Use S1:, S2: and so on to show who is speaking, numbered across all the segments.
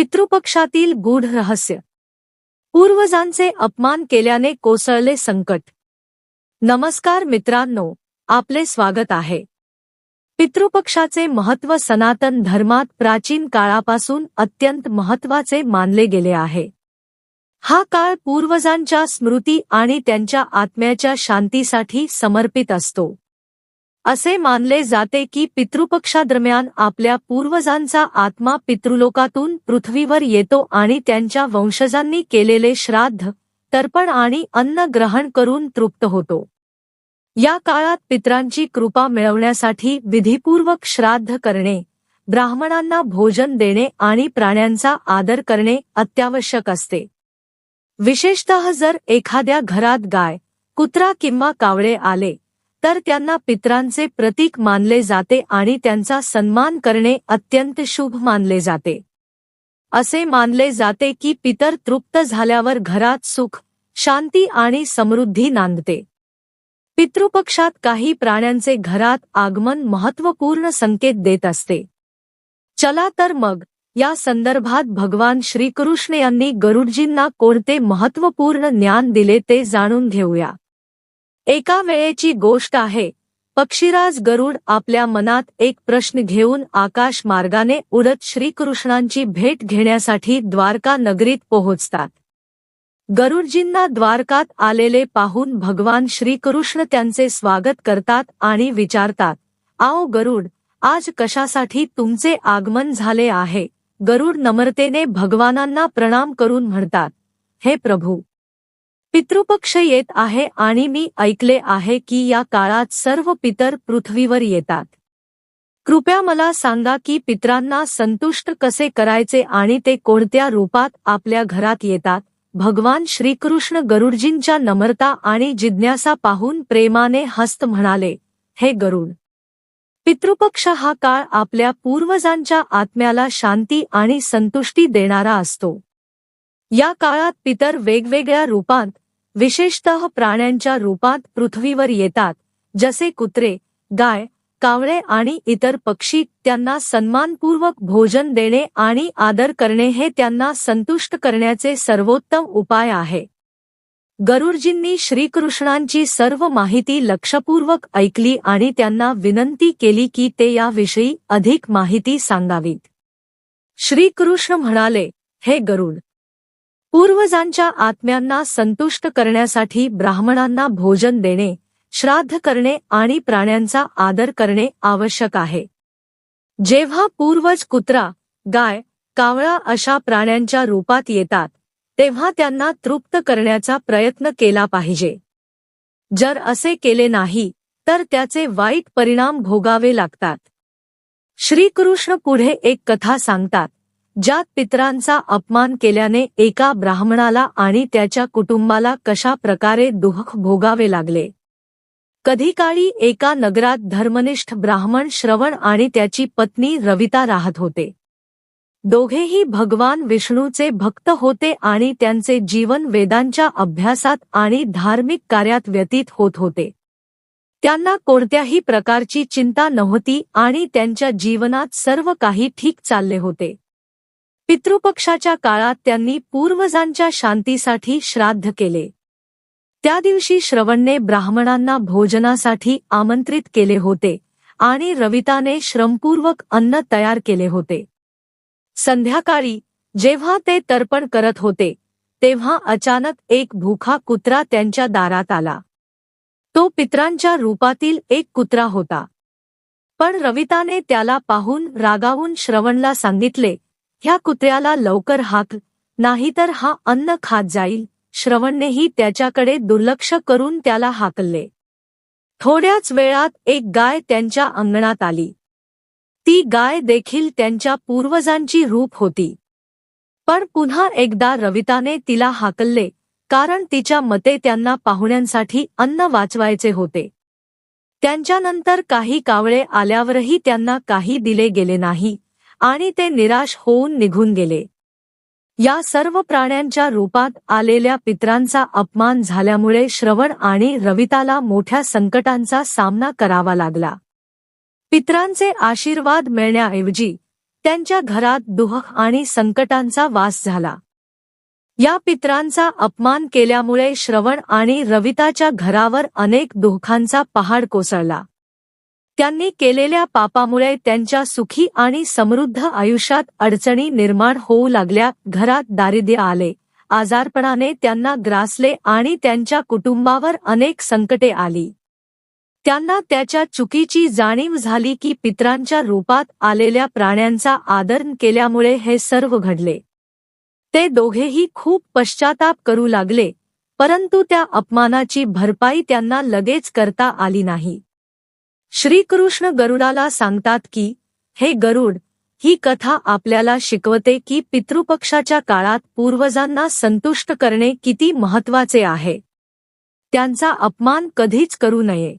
S1: पितृपक्षातील गूढ रहस्य. पूर्वजांचे अपमान केल्याने कोसळले संकट. नमस्कार मित्रांनो आपले स्वागत आहे. पितृपक्षाचे महत्त्व सनातन धर्मात प्राचीन काळापासून अत्यंत महत्त्वाचे मानले गेले आहे. हा काळ पूर्वजांच्या स्मृती आणि त्यांच्या आत्म्याच्या शांतीसाठी समर्पित असतो. असे मानले जाते की पितृपक्षादरम्यान आपल्या पूर्वजांचा आत्मा पितृलोकातून पृथ्वीवर येतो आणि त्यांच्या वंशजांनी केलेले श्राद्ध तर्पण आणि अन्न ग्रहण करून तृप्त होतो. या काळात पित्रांची कृपा मिळवण्यासाठी विधीपूर्वक श्राद्ध करणे ब्राह्मणांना भोजन देणे आणि प्राण्यांचा आदर करणे अत्यावश्यक असते. विशेषतः जर एखाद्या घरात गाय कुत्रा किंवा कावळे आले तर त्यांना पित्रांचे प्रतीक मानले जाते आणि त्यांचा सन्मान करणे अत्यंत शुभ मानले जाते. असे मानले जाते की पितर तृप्त झाल्यावर घरात सुख शांती आणि समृद्धी नांदते. पितृपक्षात काही प्राण्यांचे घरात आगमन महत्त्वपूर्ण संकेत देत असते. चला तर मग या संदर्भात भगवान श्रीकृष्ण यांनी गरुडजींना कोणते महत्त्वपूर्ण ज्ञान दिले ते जाणून घेऊया. एका वेळेची गोष्ट आहे. पक्षीराज गरुड आपल्या मनात एक प्रश्न घेऊन आकाश मार्गाने उडत श्रीकृष्णांची भेट घेण्यासाठी द्वारका नगरीत पोहोचतात. गरुडजींना द्वारकात आलेले पाहून भगवान श्रीकृष्ण त्यांचे स्वागत करतात आणि विचारतात आओ गरुड आज कशासाठी तुमचे आगमन झाले आहे? गरुड नम्रतेने भगवानांना प्रणाम करून म्हणतात हे प्रभू पितृपक्ष येत आहे आणि मी ऐकले आहे की या काळात सर्व पितर पृथ्वीवर येतात. कृपया मला सांगा की पित्रांना संतुष्ट कसे करायचे आणि ते कोणत्या रूपात आपल्या घरात येतात? भगवान श्रीकृष्ण गरुडजींच्या नम्रता आणि जिज्ञासा पाहून प्रेमाने हस्त म्हणाले हे गरुड! पितृपक्ष हा काळ आपल्या पूर्वजांच्या आत्म्याला शांती आणि संतुष्टी देणारा असतो. या काळात पितर वेगवेगळ्या रूपांत विशेषतः प्राण्यांच्या रूपात पृथ्वीवर येतात जसे कुत्रे गाय कावळे आणि इतर पक्षी त्यांना सन्मानपूर्वक भोजन देणे आणि आदर करणे हे त्यांना संतुष्ट करण्याचे सर्वोत्तम उपाय आहे. गरुडजींनी श्रीकृष्णांची सर्व माहिती लक्षपूर्वक ऐकली आणि त्यांना विनंती केली की ते याविषयी अधिक माहिती सांगावीत. श्रीकृष्ण म्हणाले हे गरुड पूर्वजांच्या आत्म्यांना संतुष्ट करण्यासाठी ब्राह्मणांना भोजन देणे श्राद्ध करणे आणि प्राण्यांचा आदर करणे आवश्यक आहे. जेव्हा पूर्वज कुत्रा गाय कावळा अशा प्राण्यांच्या रूपात येतात तेव्हा त्यांना तृप्त करण्याचा प्रयत्न केला पाहिजे. जर असे केले नाही तर त्याचे वाईट परिणाम भोगावे लागतात. श्रीकृष्ण पुढे एक कथा सांगतात. ज्यात पितरांचा अपमान केल्याने एका ब्राह्मणाला आणि त्याच्या कुटुंबाला कशा प्रकारे दुःख भोगावे लागले? कधीकाळी एका नगरात धर्मनिष्ठ ब्राह्मण श्रवण आणि त्याची पत्नी रविता राहत होते. दोघेही भगवान विष्णूचे भक्त होते आणि त्यांचे जीवन वेदांच्या अभ्यासात आणि धार्मिक कार्यात व्यतीत होत होते. त्यांना कोणत्याही प्रकारची चिंता नव्हती आणि त्यांच्या जीवनात सर्व काही ठीक चालले होते. पितृपक्षाच्या काळात त्यांनी पूर्वजांच्या शांतीसाठी श्राद्ध केले. त्या दिवशी श्रवणने ब्राह्मणांना भोजनासाठी आमंत्रित केले होते आणि रविताने श्रमपूर्वक अन्न तयार केले होते. संध्याकाळी जेव्हा ते तर्पण करत होते तेव्हा अचानक एक भूखा कुत्रा त्यांच्या दारात आला. तो पित्रांच्या रूपातील एक कुत्रा होता. पण रविताने त्याला पाहून रागावून श्रवणला सांगितले ह्या कुत्र्याला लवकर हाक नाहीतर हा अन्न खात जाईल. श्रवणनेही त्याच्याकडे दुर्लक्ष करून त्याला हाकलले. थोड्याच वेळात एक गाय त्यांच्या अंगणात आली. ती गाय देखील त्यांच्या पूर्वजांची रूप होती. पण पुन्हा एकदा रविताने तिला हाकलले कारण तिच्या मते त्यांना पाहुण्यांसाठी अन्न वाचवायचे होते. त्यांच्यानंतर काही कावळे आल्यावरही त्यांना काही दिले गेले नाही. आणि ते निराश होऊन निघून गेले. या सर्व प्राण्यांच्या रूपात आलेल्या पित्रांचा अपमान झाल्यामुळे श्रवण आणि रविताला मोठ्या संकटांचा सामना करावा लागला. पित्रांचे आशीर्वाद मिळण्याऐवजी त्यांच्या घरात दुह आणि संकटांचा वास झाला. या पित्रांचा अपमान केल्यामुळे श्रवण आणि रविताच्या घरावर अनेक दुःखांचा पहाड कोसळला. त्यांनी केलेल्या पापामुळे त्यांच्या सुखी आणि समृद्ध आयुष्यात अडचणी निर्माण होऊ लागल्या घरात दारिद्र्य आले. आजारपणाने त्यांना ग्रासले आणि त्यांच्या कुटुंबावर अनेक संकटे आली. त्यांना त्याच्या चुकीची जाणीव झाली की पित्रांच्या रूपात आलेल्या प्राण्यांचा आदर केल्यामुळे हे सर्व घडले. ते दोघेही खूप पश्चाताप करू लागले परंतु त्या अपमानाची भरपाई त्यांना लगेच करता आली नाही. श्रीकृष्ण गरुडाला सांगतात की हे गरुड ही कथा आपल्याला शिकवते की पितृपक्षाच्या काळात पूर्वजांना संतुष्ट करणे किती महत्त्वाचे आहे. त्यांचा अपमान कधीच करू नये.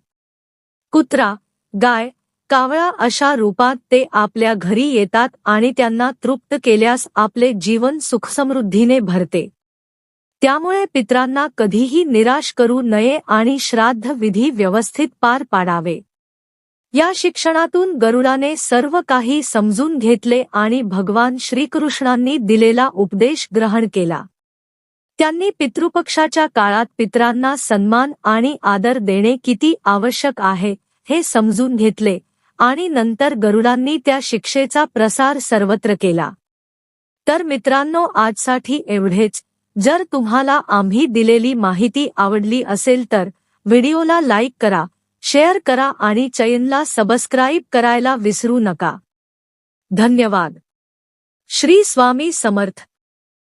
S1: कुत्रा गाय कावळा अशा रूपात ते आपल्या घरी येतात आणि त्यांना तृप्त केल्यास आपले जीवन सुखसमृद्धीने भरते. त्यामुळे पित्रांना कधीही निराश करू नये आणि श्राद्ध विधी व्यवस्थित पार पाडावे. या शिक्षणातून गरुडाने सर्व काही समजून घेतले आणि भगवान श्रीकृष्णांनी दिलेला उपदेश ग्रहण केला. त्यांनी पितृपक्षाच्या काळात पित्रांना सन्मान आणि आदर देणे किती आवश्यक आहे हे समजून घेतले आणि नंतर गरुडांनी त्या शिक्षेचा प्रसार सर्वत्र केला. तर मित्रांनो आजसाठी एवढेच. जर तुम्हाला आम्ही दिलेली माहिती आवडली असेल तर व्हिडिओला लाईक करा शेअर करा आणि चैनला सबस्क्राईब करायला विसरू नका. धन्यवाद. श्री स्वामी समर्थ.